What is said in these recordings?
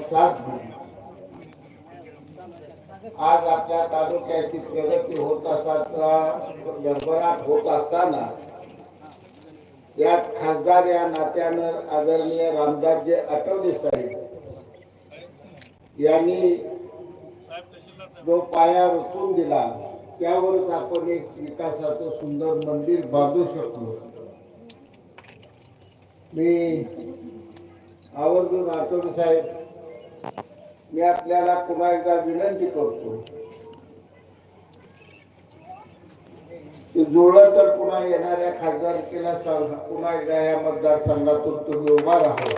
साथ दिली आज आपल्या तालुक्याची प्रगती होत असताना भरभराट होत असताना यात खासदार या नात्यानं आदरणीय रामदासजी आठवले साहेब. यांनी जो पाया रचून दिला त्यावरच आपण एक विकासाचं सुंदर मंदिर बांधू शकलो. मी आवर्जून आठवले साहेब मी आपल्याला पुन्हा एकदा विनंती करतो. की जुळलं तर पुन्हा येणाऱ्या खासदारकीला सांगा पुन्हा एकदा या मतदारसंघातून तुम्ही उभा राहा.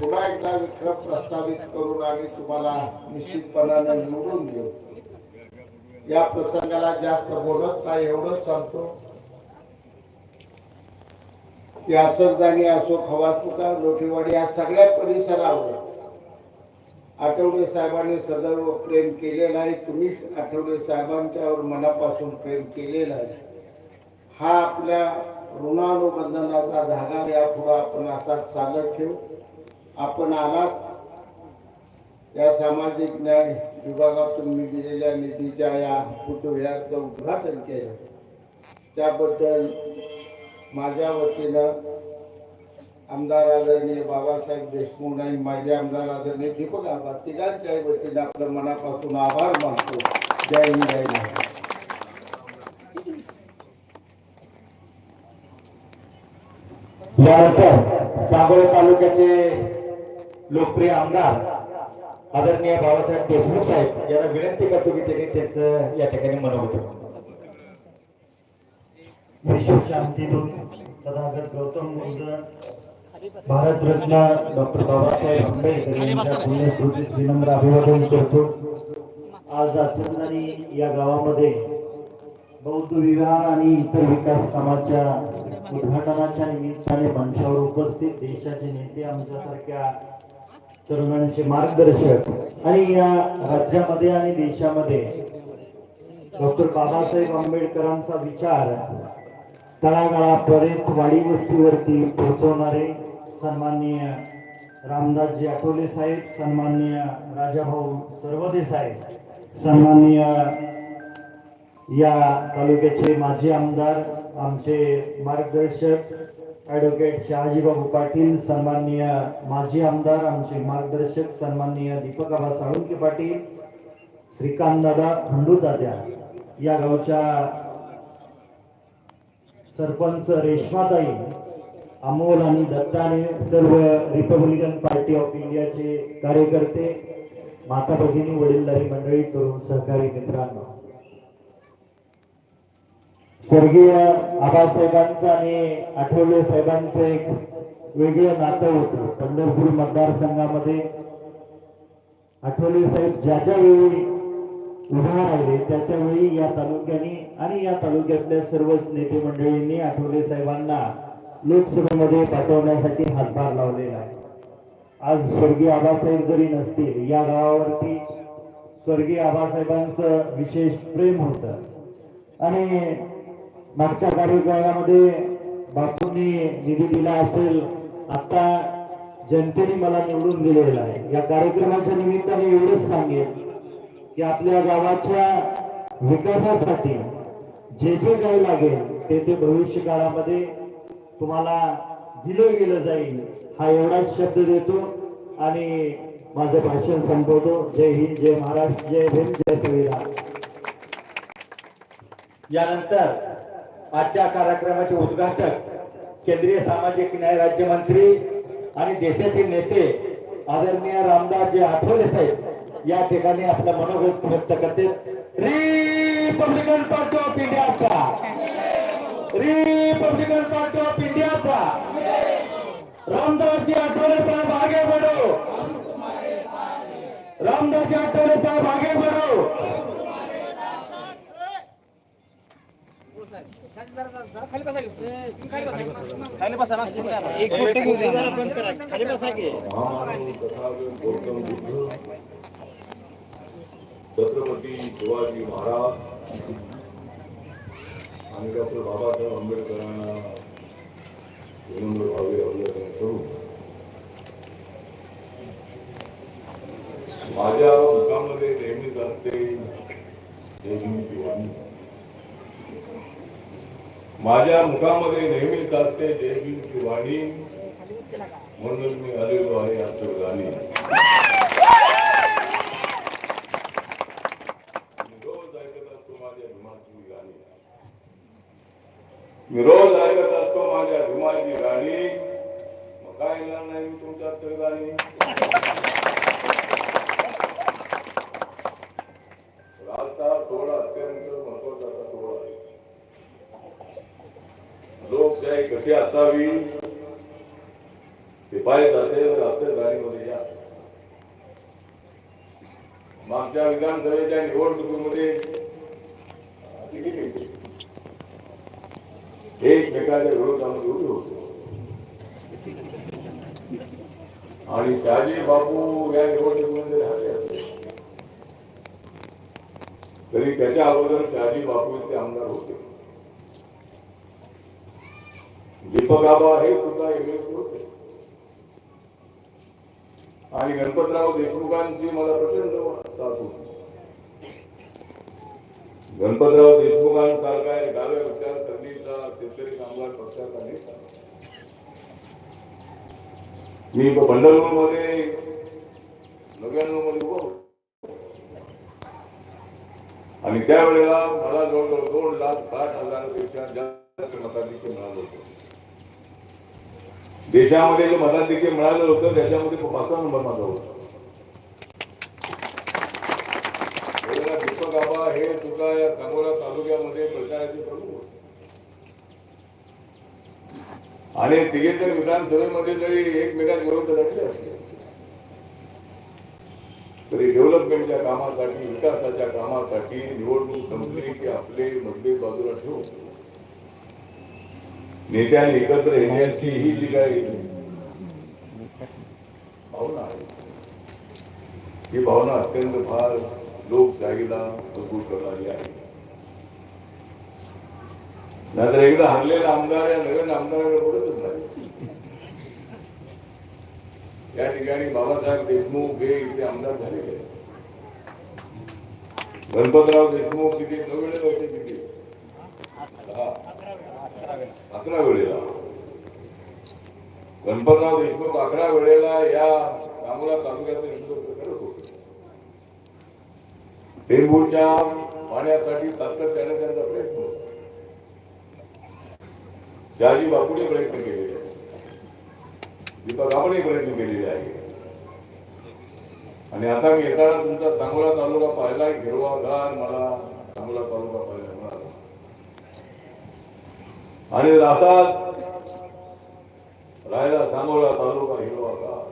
पुन्हा एकदा विक्रम प्रस्तावित करून आम्ही तुम्हाला निश्चितपणाने निवडून देऊ. या प्रसंगाला जास्त बोलत नाही एवढंच सांगतो. यासरदाणी असो खवासपुका लोठेवाडी या सगळ्या परिसरावर आठवले साहेबांनी सदैव प्रेम केलेला आहे. तुम्हीच आठवले साहेबांच्यावर मनापासून प्रेम केलेलं आहे. हा आपल्या ऋणानुबंधनाचा धागा यापुढे आपण आता चालत ठेवू. आपण आलात. या सामाजिक न्याय विभागातून मी दिलेल्या निधीच्या या पुतळ्याचं उद्घाटन केलं. त्याबद्दल माझ्या वतीनं आमदार आदरणीय बाबासाहेब देशमुख आणि माझे आमदार आदरणीय दीपक आबा तिघांच्याही वतीनं आपलं मनापासून आभार मानतो. जय हिंद जय महाराज यानंतर तालुक्याचे लोकप्रिय आमदार आदरणीय बाबासाहेब देशमुख साहेब यांना विनंती करतो की त्यांनी त्यांचं या ठिकाणी मनवतो विश्व तथागत गौतम बुद्ध भारतरत्न डॉक्टर बाबासाहेब आंबेडकर यांच्या पुण्यस्मृतीस विनम्र अभिवादन करतो. आज आसंदानी या गावामध्ये बौद्ध विहार आणि इतर विकास कामाच्या उद्घाटनाच्या निमित्ताने मंचावर उपस्थित देशाचे नेते आमच्यासारख्या तरुणांचे मार्गदर्शक आणि या राज्यामध्ये आणि देशामध्ये डॉक्टर बाबासाहेब आंबेडकरांचा विचार तळागाळापर्यंत वाडी वस्तीवरती पोहोचवणारे सन्माननीय रामदासजी आठवले साहेब सन्माननीय राजाभाऊ सर्वदे साहेब सन्माननीय या तालुक्याचे माजी आमदार आमचे मार्गदर्शक ॲडव्होकेट शहाजीबाबू पाटील सन्माननीय माजी आमदार आमचे मार्गदर्शक सन्माननीय दीपक आबा साळुंके पाटील श्रीकांत दादा खंडू दादा या गावच्या सरपंच रेश्माताई अमोल आणि दत्ताने सर्व रिपब्लिकन पार्टी ऑफ इंडियाचे कार्यकर्ते माता भगिनी वडीलधारी मंडळी तरुण सहकारी मित्रांनो. स्वर्गीय आबासाहेबांचं आणि आठवले साहेबांचं एक वेगळं नातं होतं. पंढरपूर मतदारसंघामध्ये आठवले साहेब ज्या ज्या वेळी उभा राहिले त्या त्यावेळी या तालुक्याने आणि या तालुक्यातल्या सर्वच नेते मंडळींनी आठवले साहेबांना लोकसभेमध्ये पाठवण्यासाठी हातभार लावलेला आहे. आज स्वर्गीय आबासाहेब जरी नसतील या गावावरती स्वर्गीय आबासाहेबांचं विशेष प्रेम होतं. आणि मागच्या कार्यक्रमामध्ये बापूंनी निधी दिला असेल आता जनतेने मला निवडून दिलेला आहे. या कार्यक्रमाच्या निमित्ताने एवढंच सांगेन की आपल्या गावाच्या विकासासाठी जे जे काही लागेल ते ते भविष्य काळामध्ये तुम्हाला दिलं गेलं जाईल हा एवढाच शब्द देतो आणि माझं भाषण संपवतो. जय हिंद जय महाराष्ट्र जय भीम जय संविधान. यानंतर आजच्या कार्यक्रमाचे उद्घाटक केंद्रीय सामाजिक न्याय राज्यमंत्री आणि देशाचे नेते आदरणीय रामदासजी आठवले साहेब या ठिकाणी आपलं मनोगत व्यक्त करते. रिपब्लिकन पार्टी ऑफ इंडियाचा रिपब्लिकन पार्टी ऑफ इंडियाचा रामदासजी आठवले साहेब आगे बढ़ो. रामदासजी आठवले साहेब आगे बढ़ो. छत्रपती शिवाजी महाराज. आणि डॉक्टर बाबासाहेब आंबेडकरांना माझ्या मुखामध्ये नेहमी चालते देशमुखी वाणी. माझ्या मुखामध्ये नेहमीच असते देशमुखी वाणी. म्हणून मी आलेलो आहे आमच्या गाणी मी रोज ऐकत असतो माझ्या भीमाची गाणी मग काय येणार नाही मी तुमच्या तर गाणी राजचा सोहळा अत्यंत महत्त्वाचा सोहळा आहे. लोकशाही कशी असावी? ते पाहिजे असेल तर आपल्या गाडीमध्ये या. मागच्या विधानसभेच्या निवडणुकीमध्ये एकमेकाच्या विरोधामध्ये उभे होतो आणि शहाजी बापू या निवडणुकीमध्ये राहिले असते तरी त्याच्या अगोदर शहाजी बापू इथे आमदार होते दीपक आबा हे सुद्धा एमएलए होते आणि गणपतराव देशमुखांची मला प्रचंड साथ होती गणपतराव देशमुखांसारखा एक डाव्या विचारसरणीचा शेतकरी कामगार पक्षाचा नेता मी पंढरपूरमध्ये नव्याण्णवमध्ये उभा आणि त्यावेळेला मला जवळजवळ दोन लाख साठ हजारापेक्षा जास्त मताधिक्य मिळालं होतं. देशामध्ये जे मताधिक्य मिळालं होतं त्याच्यामध्ये पाचवा नंबर माझा होता त्यावेळेला दीपक आबा हे सुद्धा या सांगोला तालुक्यामध्ये प्रचाराचे प्रमुख होते आणि तिघे तर विधानसभेमध्ये जरी एकमेकात विरोध लढले असते. तरी डेव्हलपमेंटच्या कामासाठी विकासाच्या कामासाठी निवडणूक संपली की आपले मुद्दे बाजूला ठेवू नेत्यांनी एकत्र येण्याची ही जी काही भावना आहे ही भावना अत्यंत फार लोकशाहीला मजबूत करणारी आहे. नाहीतर एकदा हरलेला आमदार या नवीन आमदाराकडे बघतच नाही या ठिकाणी बाबासाहेब देशमुख हे इथे आमदार झालेले आहेत. गणपतराव देशमुख किती नऊ वेळेला होते किती अकरा वेळेला. गणपतराव देशमुख अकरा वेळेला या सांगोला तालुक्याचे नेतृत्व करत होते. टेंबूरच्या पाण्यासाठी सातत्याने त्यांचा प्रयत्न होता बापूने प्रयत्न केलेले आहेत दीपक आपण प्रयत्न केलेले आहे आणि आता मी येताना तुमचा चांगला तालुका पाहिला हिरवा गार मला चांगला तालुका पाहिला मिळाला. आणि राहतात राहायला चांगला तालुका हिरवा गार.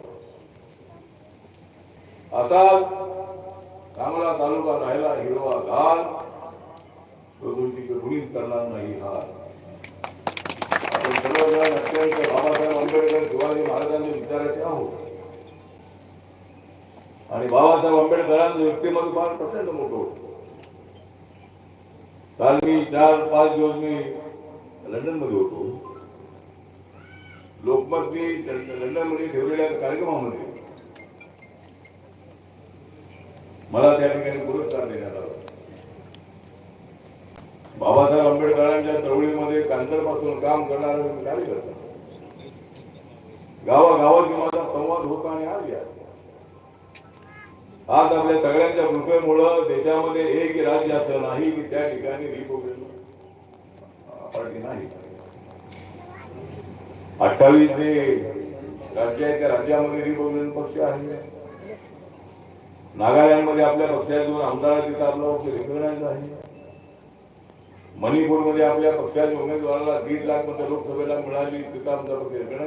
आता चांगला तालुका राहिला हिरवागार तो तुमची कुणीच करणार नाही हा सर्वजण अत्यंत बाबासाहेब आंबेडकर शिवाजी महाराजांचे विचाराचे आहोत आणि बाबासाहेब आंबेडकरांचं व्यक्तिमत्व फार प्रचंड मोठं होतं. काल मी चार पाच दिवस मी लंडनमध्ये होतो. लोकमत मी लंडनमध्ये ठेवलेल्या कार्यक्रमामध्ये. मला त्या ठिकाणी पुरस्कार देण्यात आला. बाबासाहेब आंबेडकरांच्या चळवळीमध्ये कांतरपासून काम करणारा मी कार्यकर्ता गावागावात माझा संवाद होता आणि आज या. आज आपल्या सगळ्यांच्या कृपेमुळं देशामध्ये एक राज्य असं नाही की त्या ठिकाणी रिपब्लिकन पार्टी नाही. अठ्ठावीस जे राज्य आहे त्या राज्यामध्ये रिपब्लिकन पक्ष आहे. नागालँडमध्ये आपल्या पक्षातून आमदार तिथं आपला पक्ष रिकग्नाइज आहे मणिपूरमध्ये आपल्या पक्षाच्या उमेदवाराला दीड लाख मतं लोकसभेला मिळाली तिथं आमचा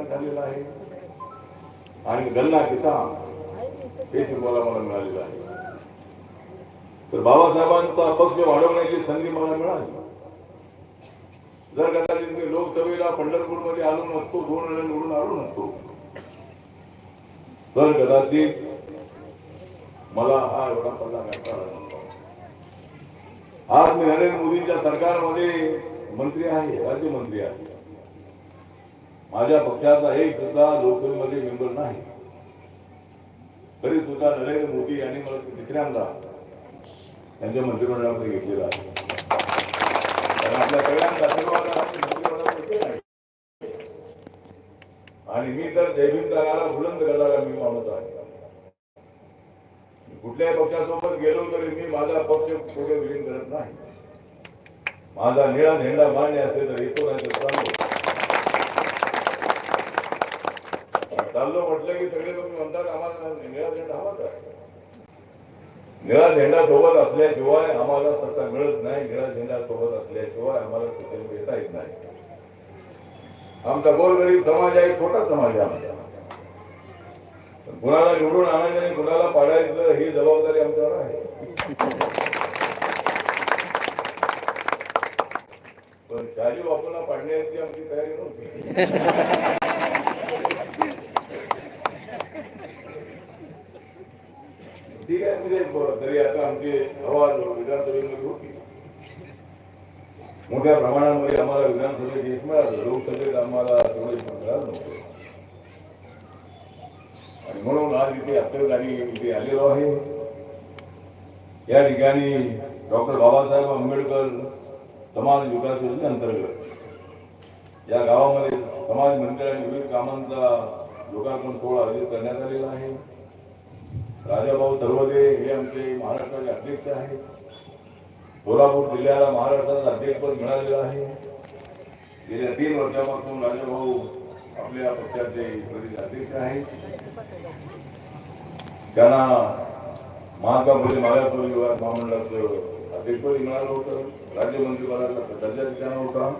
झालेला आहे. आणि गन्ना किसान हे शिकवायला मला मिळालेलं आहे. तर बाबासाहेबांचा पक्ष वाढवण्याची संधी मला मिळाली. जर कदाचित मी लोकसभेला पंढरपूरमध्ये आलो नसतो दोन वेळा निवडून आलो नसतो. तर कदाचित मला हा एवढा पल्ला गाठता आज मी नरेंद्र मोदींच्या सरकारमध्ये मंत्री आहे राज्यमंत्री आहे. माझ्या पक्षाचा एक सुद्धा लोकसभेमध्ये मेंबर नाही. तरी सुद्धा नरेंद्र मोदी यांनी मला तिसऱ्यांदा त्यांच्या मंत्रिमंडळामध्ये घेतलेला आहे. कारण आपल्या आशीर्वाद आणि मी तर जयभीमचा बुलंद करणारा मी मानत आहे. कुठल्याही पक्षासोबत गेलो तरी मी माझा पक्ष पुढे विलीन करत नाही. माझा निळा झेंडा मान्य असेल तर येतो नाही तर चाललो चाललो म्हटलं की सगळे लोक म्हणतात आम्हाला निळा झेंडा हवाच आहे. निळा झेंडा सोबत असल्याशिवाय आम्हाला सत्ता मिळत नाही. निळा झेंडा सोबत असल्याशिवाय आम्हाला सत्तेवर येता येत नाही. आमचा गोरगरीब समाज आहे छोटा समाज आहे आमचा. कुणाला निवडून आणायचं आणि कुणाला पाडायचं ही जबाबदारी आमच्यावर आहे. पण शहाजी बापूंना पाडण्याची आमची तयारी नव्हती. ठीक आहे म्हणजे तरी आता आमची हवा विधानसभेमध्ये होती. मोठ्या प्रमाणामध्ये आम्हाला विधानसभेत यश मिळालं लोकसभेत आम्हाला थोडे मिळालं नव्हतं. म्हणून आज इथे अत्यंत इथे आलेलो आहे या ठिकाणी डॉक्टर बाबासाहेब आंबेडकर समाज विकास योजनेअंतर्गत या गावामध्ये समाज मंदिर आणि विविध कामांचा लोकार्पण सोहळा आयोजित करण्यात आलेला आहे राजाभाऊ सर्वदे हे आमचे महाराष्ट्राचे अध्यक्ष आहेत सोलापूर जिल्ह्याला महाराष्ट्राचा अध्यक्षपद मिळालेलं आहे गेल्या तीन वर्षापासून राजाभाऊ आपल्या पक्षाचे प्रदेश अध्यक्ष आहेत त्यांना महात्मा फुले मागासवर्गीय विभाग महामंडळाचं अध्यक्षपदी मिळालं होतं. राज्यमंत्रिपदाचा दर्जा त्यांना होता.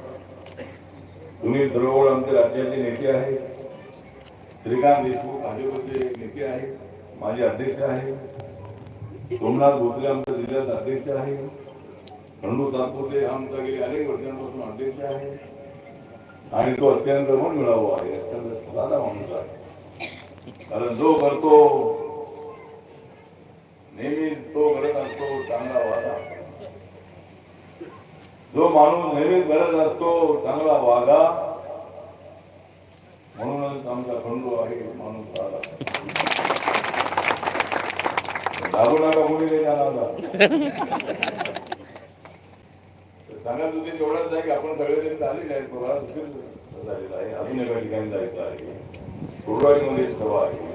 सुनील द्रवळ आमचे राज्याचे नेते आहेत. श्रीकांत देशमुख भाजपचे नेते आहेत. माझे अध्यक्ष आहेत. सोमनाथ भोसले आमच्या जिल्ह्याचे अध्यक्ष आहे खंडू तात्पुते आमचा गेले अनेक वर्षांपासून अध्यक्ष आहे आणि तो अत्यंत गुण मिळावा आहे. अत्यंत साधा माणूस आहे. कारण जो करतो नेहमी तो करत असतो चांगला वागा जो माणूस नेहमी करत असतो चांगला वागा म्हणूनच आमचा खंडू आहे माणूस साधा दाबू नका मुली नाही जाणार सांगायचं होते तेवढाच आहे की आपण सगळेजण चाललेले आहेत बघा उशीर झालेला आहे. अजून एका ठिकाणी जायचं आहे. फुलवाडीमध्ये सभा आहे.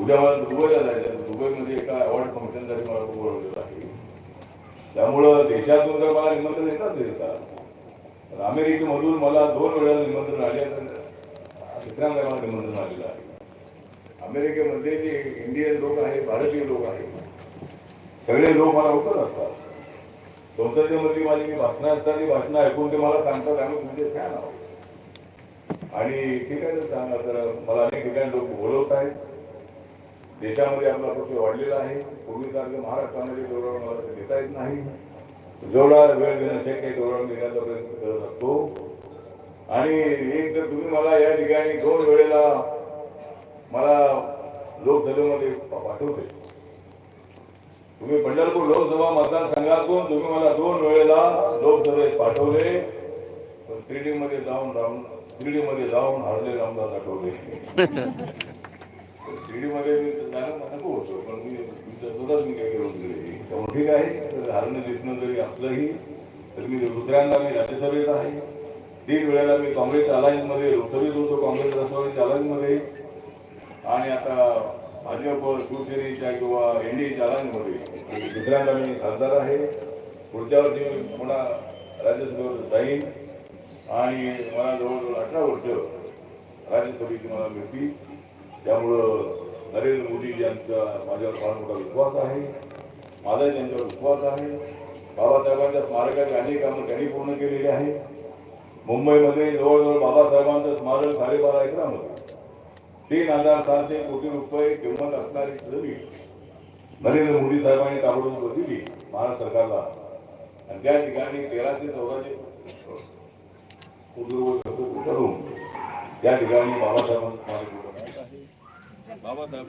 उद्या मला दुबईला जायचं आहे दुबईमध्ये एका अवॉर्ड फंक्शनसाठी मला खूप बोलवलेलं आहे. त्यामुळं देशातून तर मला निमंत्रण येतात येतात. तर अमेरिकेमधून मला दोन वेळा निमंत्रण आले तर तिसऱ्यांदा मला निमंत्रण आलेलं आहे. अमेरिकेमध्ये जे इंडियन लोक आहेत भारतीय लोक आहेत सगळे लोक मला उत्तर असतात. संसदेमध्ये माझी जी भाषणं असतात ती भाषणं ऐकून ते मला सांगतात आम्ही म्हणजे तुमचे फॅन आहोत. आणि ठीक आहे सांगा तर मला अनेक ठिकाणी लोक बोलवत आहेत देशामध्ये आपला पक्ष वाढलेला आहे. पूर्वीसारखं महाराष्ट्रामध्ये गौरव मला ते देता येत नाही. जेवढा वेळ देणं शक्य गौरव देण्याचा प्रयत्न करत असतो. आणि एक तर तुम्ही मला या ठिकाणी दोन वेळेला मला लोकसभेमध्ये पाठवते. तुम्ही पंढरपूर लोकसभा मतदारसंघातून तुम्ही मला दोन वेळेला लोकसभेत पाठवले. पण डी मध्ये जाऊन राम डी मध्ये जाऊन हरले रामदास आठवले. शिर्डी मी जाणं नको होतो पण मी स्वतःच मी काही गेलो तिकडे त्यामुळे ठीक आहे तर दिसणं जरी असलंही तर मी दुसऱ्यांदा मी राज्यसभेत आहे. तीन वेळेला मी काँग्रेस अलायन्समध्ये लोकसभेत होतो काँग्रेस राष्ट्रवादी अलायन्समध्ये आणि आता भाजप शिवसेनेच्या किंवा एन एनडीएच्या अलायन्समध्ये दुसऱ्यांदा मी खासदार आहे. पुढच्या वर्षी मी पुन्हा राज्यसभेवर जाईन. आणि मला जवळजवळ अठरा वर्ष राज्यसभेची मला मिळतील. त्यामुळं नरेंद्र मोदी यांचा माझ्यावर फार मोठा विश्वास आहे. माझा त्यांच्यावर विश्वास आहे. बाबासाहेबांच्या स्मारकाची अनेक कामं त्यांनी पूर्ण केलेली आहे. मुंबईमध्ये जवळजवळ बाबासाहेबांचं स्मारक साडेबारा एकरामध्ये. तीन हजार सहाशे कोटी रुपये किंमत असणारी जमीन नरेंद्र मोदी साहेबांनी ताबडतोब दिली महाराष्ट्र सरकारला. आणि त्या ठिकाणी तेराशे चौदाशे कोटी रुपये खर्च करून त्या ठिकाणी बाबासाहेबांचं स्मारक बाबासाहेब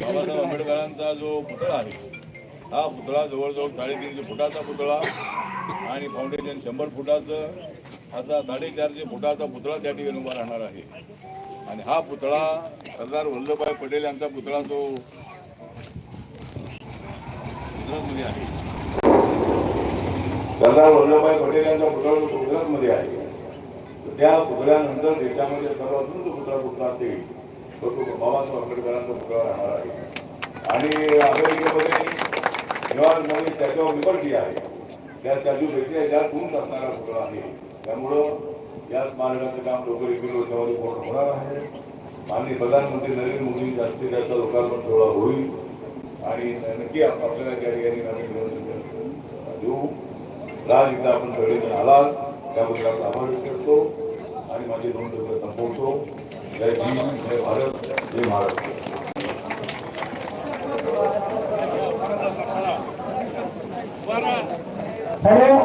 बाबासाहेब आंबेडकरांचा जो पुतळा आहे हा पुतळा जवळजवळ साडेतीनशे फुटाचा पुतळा आणि फाउंडेशन शंभर फुटाचं आता साडेचारशे फुटाचा पुतळा त्या ठिकाणी उभा राहणार आहे. आणि हा पुतळा सरदार वल्लभभाई पटेल यांचा पुतळा जो गुजरातमध्ये आहे. सरदार वल्लभभाई पटेल यांचा पुतळा जो गुजरातमध्ये आहे. त्या पुतळ्यानंतर देशामध्ये सर्वात उंच पुतळा कुठला असेल तो तो बाबासाहेब आंबेडकरांचा पुतळा राहणार आहे. आणि अमेरिकेमध्ये न्यूयॉर्कमध्ये स्टॅच्यू ऑफ लिबर्टी आहे. त्या स्टॅच्यूपेक्षा जास्त उंच असणारा पुतळा आहे त्यामुळं या स्मारकाचं काम लवकर एकवीस वर्षामध्ये पूर्ण होणार आहे. माननीय प्रधानमंत्री नरेंद्र मोदी जास्तीत जास्त लोकार्पण सोहळा होईल. आणि नक्की आपल्याला त्या ठिकाणी नवीन देऊ. राज एकदा आपण सगळेजण आलात त्याबद्दल आपला आभार व्यक्त करतो. आणि माझे दोन शब्द संपवतो जय भीम जय भारत जय महाराष्ट्र